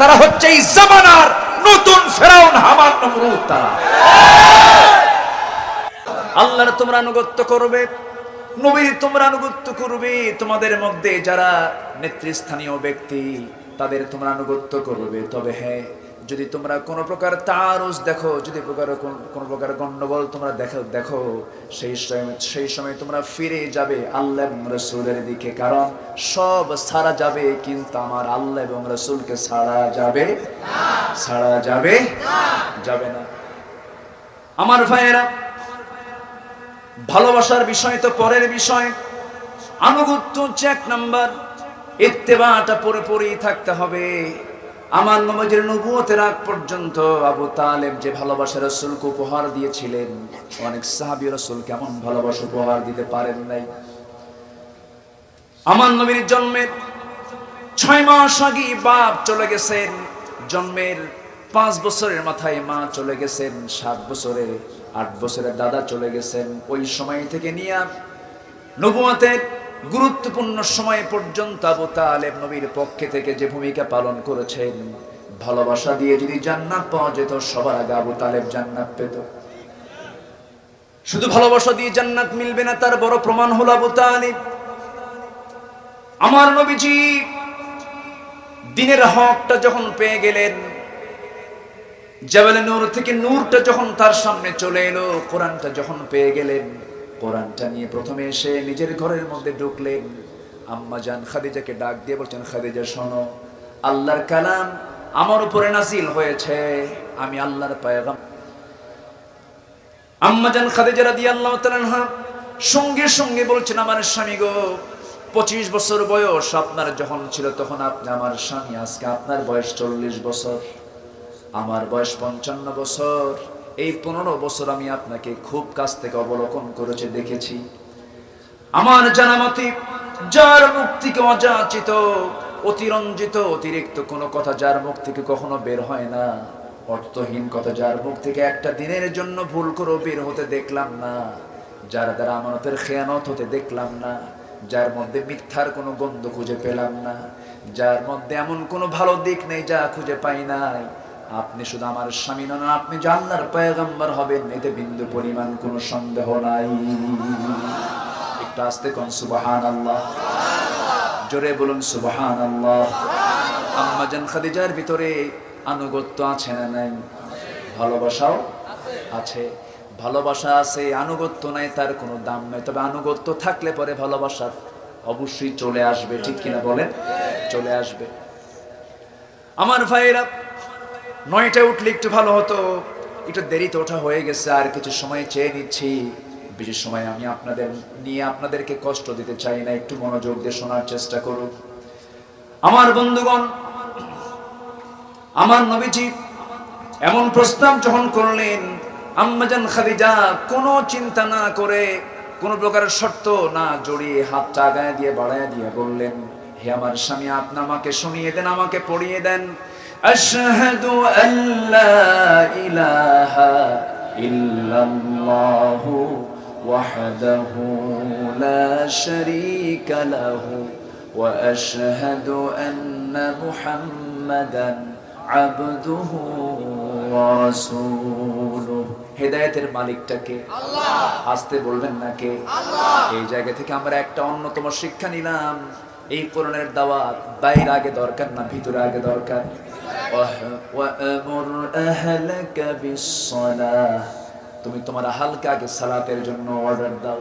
তারা হচ্ছে এই জামানার নতুন ফেরাউন হামান নমরুদ তারা। আল্লাহর তোমরা আনুগত্য করবে, নবীর তোমরা আনুগত্য করবে, তোমাদের মধ্যে যারা নেতৃস্থানীয় ব্যক্তি, তাদের তোমরা আনুগত্য করবে। তবে হ্যাঁ যদি তোমরা কোনো প্রকার তারুজ দেখো, যদি প্রকার কোন- প্রকার গন্ডগোল তোমরা দেখো দেখো, সেই সময় সেই সময় তোমরা ফিরে যাবে আল্লাহ এবং রসুলের দিকে। কারণ সব ছাড়া যাবে, কিন্তু আমার আল্লাহ এবং রসুলকে ছাড়া যাবে ছাড়া যাবে যাবে না। আমার ভাইয়েরা, ভালোবাসার বিষয় তো পরের বিষয়। আনুগত্য এক নাম্বার ইত্তেবাটা পরে পরেই থাকতে হবে। আমার নবজের নবুয়তের আগ পর্যন্ত আবু তালেব যে ভালোবাসা রসুলকে উপহার দিয়েছিলেন, অনেক সাহাবি রসুল কেমন ভালোবাসা উপহার দিতে পারেন নাই। আমার নবীর জন্মের ছয় মাস আগে বাপ চলে গেছেন, জন্মের পাঁচ বছরের মাথায় মা চলে গেছেন, সাত বছরে আট বছরের দাদা চলে গেছেন। ওই সময় থেকে নিয়ে নবুয়াতের গুরুত্বপূর্ণ সময় পর্যন্ত আবু তালেব নবীর পক্ষে থেকে যে ভূমিকা পালন করেছেন, ভালোবাসা দিয়ে যদি জান্নাত পাওয়া যেত, সবার আগে আবু তালেব জান্নাত পেত। শুধু ভালোবাসা দিয়ে জান্নাত মিলবে না, তার বড় প্রমাণ হলো আবু তালেব। আমার নবীজি দিনের হকটা যখন পেয়ে গেলেন, জাবেলে নূর থেকে নূরটা যখন তার সামনে চলে এলো, কোরআনটা যখন পেয়ে গেলেন কোরআনটা নিয়ে প্রথমে এসে নিজের ঘরের মধ্যে ঢুকলেন আম্মা জান খাদিজাকে ডাক দিয়ে বলছেন, খাদিজা, শোনো, আল্লাহর কালাম আমার উপরে নাসিল হয়েছে। আমি আল্লাহর পায়গাম আম্মা জান খাদিজা রাদিয়াল্লাহু তাআলা সঙ্গে সঙ্গে বলছেন, আমার স্বামী গো, পঁচিশ বছর বয়স, আপনার যখন ছিল তখন আপনি আমার স্বামী, আজকে আপনার বয়স চল্লিশ বছর। আমার বয়স পঞ্চান্ন বছর। এই পনেরো বছর আমি আপনাকে খুব কাছ থেকে অবলোকন করেছে, দেখেছি। আমার জানামতি, যার মুখ থেকে অযাচিত, অতিরঞ্জিত, অতিরিক্ত কোনো কথা যার মুখ থেকে কখনো বের হয় না, অর্থহীন কথা যার মুখ থেকে একটা দিনের জন্য ভুল করে বের হতে দেখলাম না, যার দ্বারা আমানতের খেয়ানত হতে দেখলাম না, যার মধ্যে মিথ্যার কোনো গন্ধ খুঁজে পেলাম না, যার মধ্যে এমন কোনো ভালো দিক নেই যা খুঁজে পাই নাই আপনি শুধু আমার স্বামী নন, আপনি জান্নার পয়গম্বর হবেন, এতে বিন্দু পরিমাণ কোনো সন্দেহ নাই। একটু আসতে কোন সুবাহান আল্লাহ জোরে বলুন সুবাহান আল্লাহ আম্মাজান খাদিজার ভিতরে আনুগত্য আছে না নাই? ভালোবাসাও আছে। ভালোবাসা আছে, আনুগত্য নাই, তার কোনো দাম নাই। তবে আনুগত্য থাকলে পরে ভালোবাসা অবশ্যই চলে আসবে, ঠিক কিনা বলেন? চলে আসবে। আমার ভাইয়েরা নয়টায় উঠলে একটু ভালো হতো। একটু দেরিতে ওঠা হয়ে গেছে, আর কিছু সময় চেয়ে নিচ্ছি। বেশি সময় আমি আপনাদের নিয়ে আপনাদেরকে কষ্ট দিতে চাই না, একটু মনোযোগ দিয়ে শোনার চেষ্টা করুন। আমার বন্ধুগণ, আমার নবীজি, এমন প্রস্তাব যখন করলেন, আম্মাজান খাদিজা কোনো চিন্তা না করে কোন প্রকারের শর্ত না জড়িয়ে হাতটা আগায় দিয়ে বাড়ায় দিয়ে বললেন, হে আমার স্বামী, আপনি আমাকে শুনিয়ে দেন, আমাকে পড়িয়ে দেন। আশহাদু আল্লা ইলাহা ইল্লাল্লাহু ওয়াহদাহু লা শারীকা লাহু ওয়া আশহাদু আন্না মুহাম্মাদান আবদুহু ওয়া রাসূলুহু হেদায়েতের মালিকটাকে আল্লাহ! আসতে বলবেন না কে? এই জায়গা থেকে আমরা একটা অন্যতম শিক্ষা নিলাম। এই কোরআনের দাওয়াত বাইরে আগে দরকার না, ভিতরে আগে দরকার। তুমি তোমার হালকা আগে সালাতের জন্য অর্ডার দাও।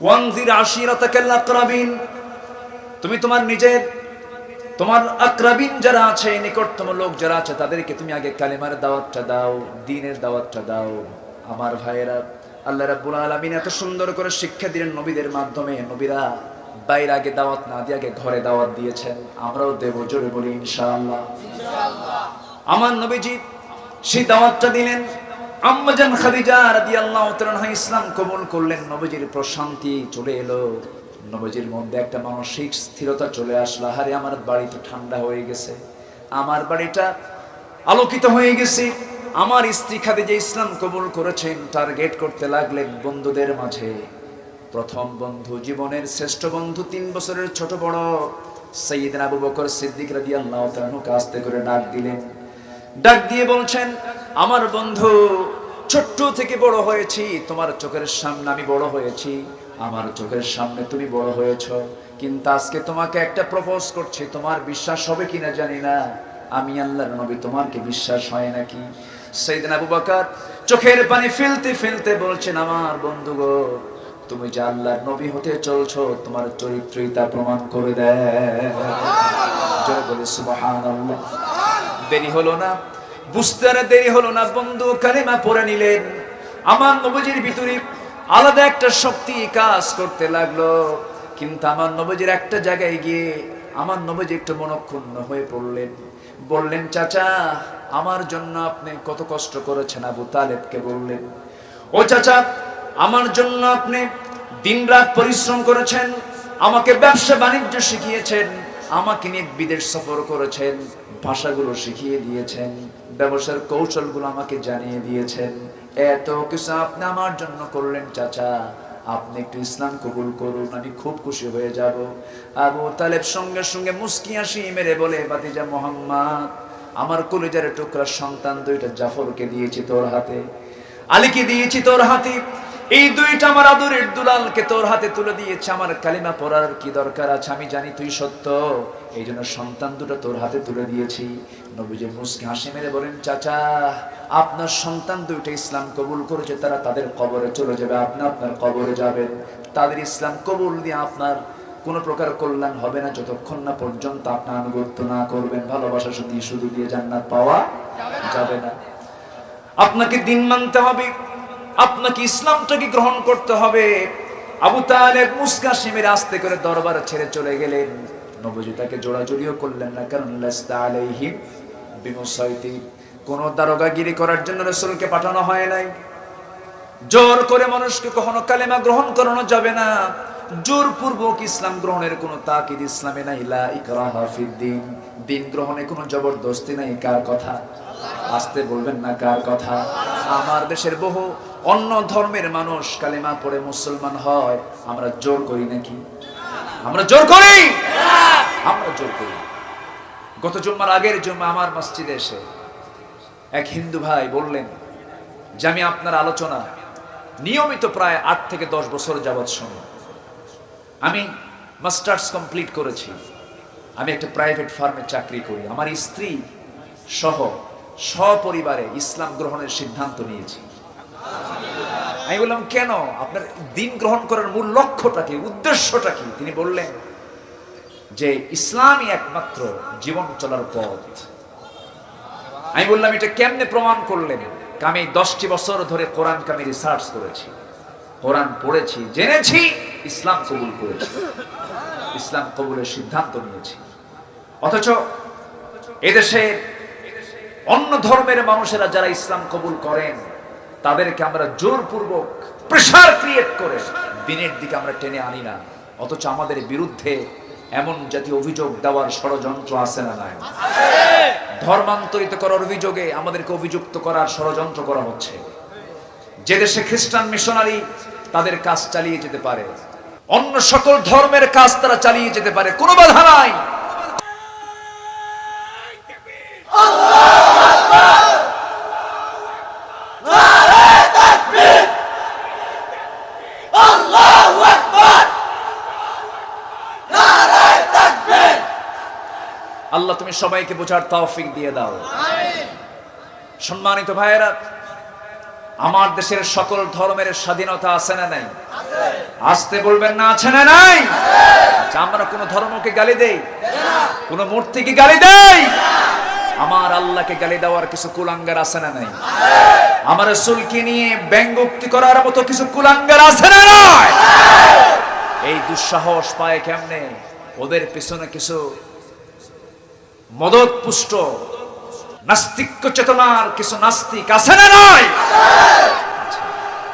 ওয়াংজির আশিরাতাকাল আকরাবিন। তুমি তোমার নিজের, তোমার আক্রাবিন যারা আছে, নিকটতম লোক যারা আছে, তাদেরকে তুমি আগে কালেমার দাওয়াতটা দাও, দিনের দাওয়াতটা দাও। আমার ভাইয়েরা, আল্লাহ রাব্বুল আলামিন এত সুন্দর করে শিক্ষা দিলেন নবীদের মাধ্যমে, নবীরা বাইরে আগে দাওয়াত না দিয়ে আগে ঘরে দাওয়াত দিয়েছেন। আমরাও দেব জোরে বলি ইনশাআল্লাহ। আমার নবীজি সেই দাওয়াতটা দিলেন। আম্মাজান খাদিজা রাদিয়াল্লাহু তাআলা ইসলাম কবুল করলেন। নবীজির প্রশান্তি চলে এলো। নবীজির মধ্যে একটা মানসিক স্থিরতা চলে আসলো। হারে আমার বাড়ি তো ঠান্ডা হয়ে গেছে। আমার বাড়িটা আলোকিত হয়ে গেছে। আমার স্ত্রী খাদিজা ইসলাম কবুল করেছেন। টার্গেট করতে লাগলেন বন্ধুদের মাঝে। প্রথম বন্ধু, জীবনের শ্রেষ্ঠ বন্ধু, তিন বছরের ছোট বড়। সৈয়দিন আবু বকর সিদ্দিক রাদিয়াল্লাহু তাআলাকে আস্তে করে ডাক দিলেন। ডাক দিয়ে বলছেন, আমার বন্ধু, ছোট্ট থেকে বড় হয়েছি, তোমার চোখের সামনে আমি বড় হয়েছি, আমার চোখের সামনে তুমি বড় হয়েছ, কিন্তু আজকে তোমাকে একটা প্রপোজ করছি, তোমার বিশ্বাস হবে কিনা জানি না। আমি আল্লাহর নবী, তোমার কি বিশ্বাস হয় নাকি? সেইদিন আবু বকর চোখের পানি ফেলতে ফেলতে বলছেন, আমার বন্ধু গো তুমি যে আল্লাহর নবী হতে চলছো, তোমার চরিত্রই তা প্রমাণ করে দেয়। দেরি হলো না। বুঝতে দেরি হলো না, বন্ধু, কালেমা পড়ে নিলেন। আমার নবজির ভিতরে আলাদা একটা শক্তি কাজ করতে লাগল। কিন্তু আমার নবজির একটা জায়গায় গিয়ে আমার নবজি একটু মনক্ষুণ্ণ হয়ে পড়লেন। বললেন, চাচা, আমার জন্য আপনি কত কষ্ট করেছেন, আবু তালেবকে বললেন। ও চাচা আমার জন্য আপনি দিনরাত পরিশ্রম করেছেন, আমাকে ব্যবসা বাণিজ্য শিখিয়েছেন, আমাকে নিয়ে বিদেশ সফর করেছেন, ভাষাগুলো শিখিয়ে দিয়েছেন, ব্যবসার কৌশলগুলো আমাকে জানিয়ে দিয়েছেন। এত কিছু আপনি আমার জন্য করলেন, চাচা। আপনি একটু ইসলাম কবুল করুন, আমি খুব খুশি হয়ে যাব। আবু তালেব সঙ্গে সঙ্গে মুস্কি হাসি মেরে বলে বাতিজা মোহাম্মদ, আমার কলিজার টুকরা সন্তান দুইটা জাফরকে দিয়েছি তোর হাতে। আলীকে দিয়েছি তোর হাতে। এই দুইটা আমার আদরের দুলালকে তোর হাতে তুলে দিয়েছে, আমার কালিমা পড়ার কি দরকার আছে? আমি জানি তুই সত্য। এই জন্য সন্তান দুটো তোর হাতে তুলে দিয়েছি। নবীজি মুসকে হাসি মেরে বলেন, চাচা, আপনার সন্তান দুইটা ইসলাম কবুল করেছে, তারা তাদের কবরে চলে যাবে, আপনি আপনার কবরে যাবেন। তাদের ইসলাম কবুল দিয়ে আপনার কোনো প্রকার কল্যাণ হবে না, যতক্ষণ না পর্যন্ত আপনার আনুগত্য না করবেন। ভালোবাসা শুধু শুধু দিয়ে জান্নাত পাওয়া যাবে না। আপনাকে দিন মানতে হবে। আপনাকে ইসলামটাকে গ্রহণ করতে হবে। আবু তালেব মুসকা সিমের আস্তে করে দরবার ছেড়ে চলে গেলেন। নবজি তাকে জোড়াজুড়িও করলেন না, কারণ কোন দারোগাগিরি করার জন্য রসুলকে পাঠানো হয় নাই। জোর করে মানুষকে কখনো কালেমা গ্রহণ করানো যাবে না। জোর পূর্বক ইসলাম গ্রহণের কোনো তাকিদ ইসলামে নাই। লা দিন গ্রহণে কোনো জবরদস্তি নাই। কার কথা? আসতে বলবেন না কার কথা? আমার দেশের বহু অন্য ধর্মের মানুষ কালেমা পড়ে মুসলমান হয়, আমরা জোর করি নাকি? আমরা জোর করি? আমরা জোর করি। গত জুম্মার আগের জুম্মা আমার মসজিদে এসে এক হিন্দু ভাই বললেন, যে আমি আপনার আলোচনা নিয়মিত প্রায় আট থেকে দশ বছর যাবৎ শুনি। আমি মাস্টার্স কমপ্লিট করেছি। আমি একটা প্রাইভেট ফার্মে চাকরি করি। আমার স্ত্রী সহ সপরিবারে ইসলাম গ্রহণের সিদ্ধান্ত নিয়েছি। আমি বললাম, কেন? আপনার দিন গ্রহণ করার মূল লক্ষ্যটা কি? উদ্দেশ্যটা কি? তিনি বললেন যে, ইসলামই একমাত্র জীবন চলার পথ। আমি বললাম, এটা কেমনে প্রমাণ করলেন? আমি দশটি বছর ধরে কোরআনকে আমি রিসার্চ করেছি। কোরআন পড়েছি, জেনেছি, ইসলাম কবুল করেছি। ইসলাম কবুলের সিদ্ধান্ত নিয়েছি। অথচ এদেশে অন্য ধর্মের মানুষেরা যারা ইসলাম কবুল করেন তাদেরকে আমরা জোরপূর্বক প্রেশার ক্রিয়েট করে দিনের দিকে আমরা টেনে আনি না। অথচ আমাদের বিরুদ্ধে এমন জাতীয় অভিযোগ দেওয়ার ষড়যন্ত্র আছে না নাই। ধর্মান্তরিত করার অভিযোগে আমাদেরকে অভিযুক্ত করার ষড়যন্ত্র করা হচ্ছে। যে দেশে খ্রিস্টান মিশনারি তাদের কাজ চালিয়ে যেতে পারে, অন্য সকল ধর্মের কাজ তারা চালিয়ে যেতে পারে, কোনো বাধা নাই। আল্লাহ তুমি সবাইকে বোঝার তৌফিক দিয়ে দাও। সম্মানিত ভাইয়েরা আমার দেশের সকল ধর্মের স্বাধীনতা আছে না নাই? আসতে বলবেন না আছে না নাই? আচ্ছা, আমরা কোন ধর্মকে গালি দেই? কোন মূর্তিকে গালি দেই? আমার আল্লাহকে গালি দেওয়ার কিছু কুলাঙ্গার আছে না নাই? আমার রসুলকে নিয়ে ব্যঙ্গোক্তি করার মতো কিছু কুলাঙ্গার আছে না নাই? এই দুঃসাহস পায় কেমনে? ওদের পিছনে কিছু মদত পুষ্ট। নাস্তিক্য চেতনার কিছু নাস্তিক আছে না নয়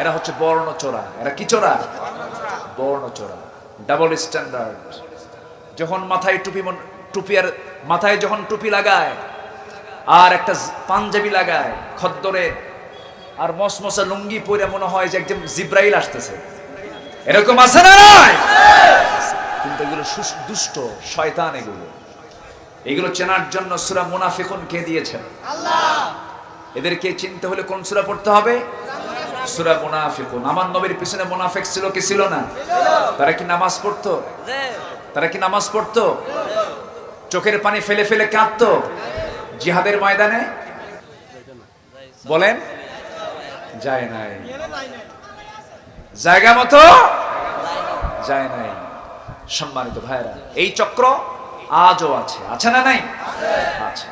এরা হচ্ছে বর্ণ চোরা এরা কি চোরা? বর্ণ চোরা ডাবল স্ট্যান্ডার্ড যখন মাথায় টুপি টুপি আর মাথায় যখন টুপি লাগায়, আর একটা পাঞ্জাবি লাগায়, খদ্দরে আর মসমসা লুঙ্গি পরে মনে হয় যে একদম জিব্রাইল আসতেছে। এরকম আছে না নয় কিন্তু এগুলো দুষ্ট, শয়তান এগুলো। এগুলো চেনার জন্য সুরা মুনাফিকুন কে দিয়েছেন? এদেরকে চিনতে হলে কোন সুরা পড়তে হবে? সুরা মুনাফিকুন। আমার নবীর পিছনে মুনাফিক ছিল কি ছিল না? তারা কি নামাজ পড়তো? তারা কি নামাজ পড়তো? চোখের পানি ফেলে ফেলে কাঁদতো? জিহাদের ময়দানে? বলেন যায় নাই। জায়গা মতো? যায় নাই। সম্মানিত ভাইরা এই চক্র আজও আছে। আছে না নাই? আছে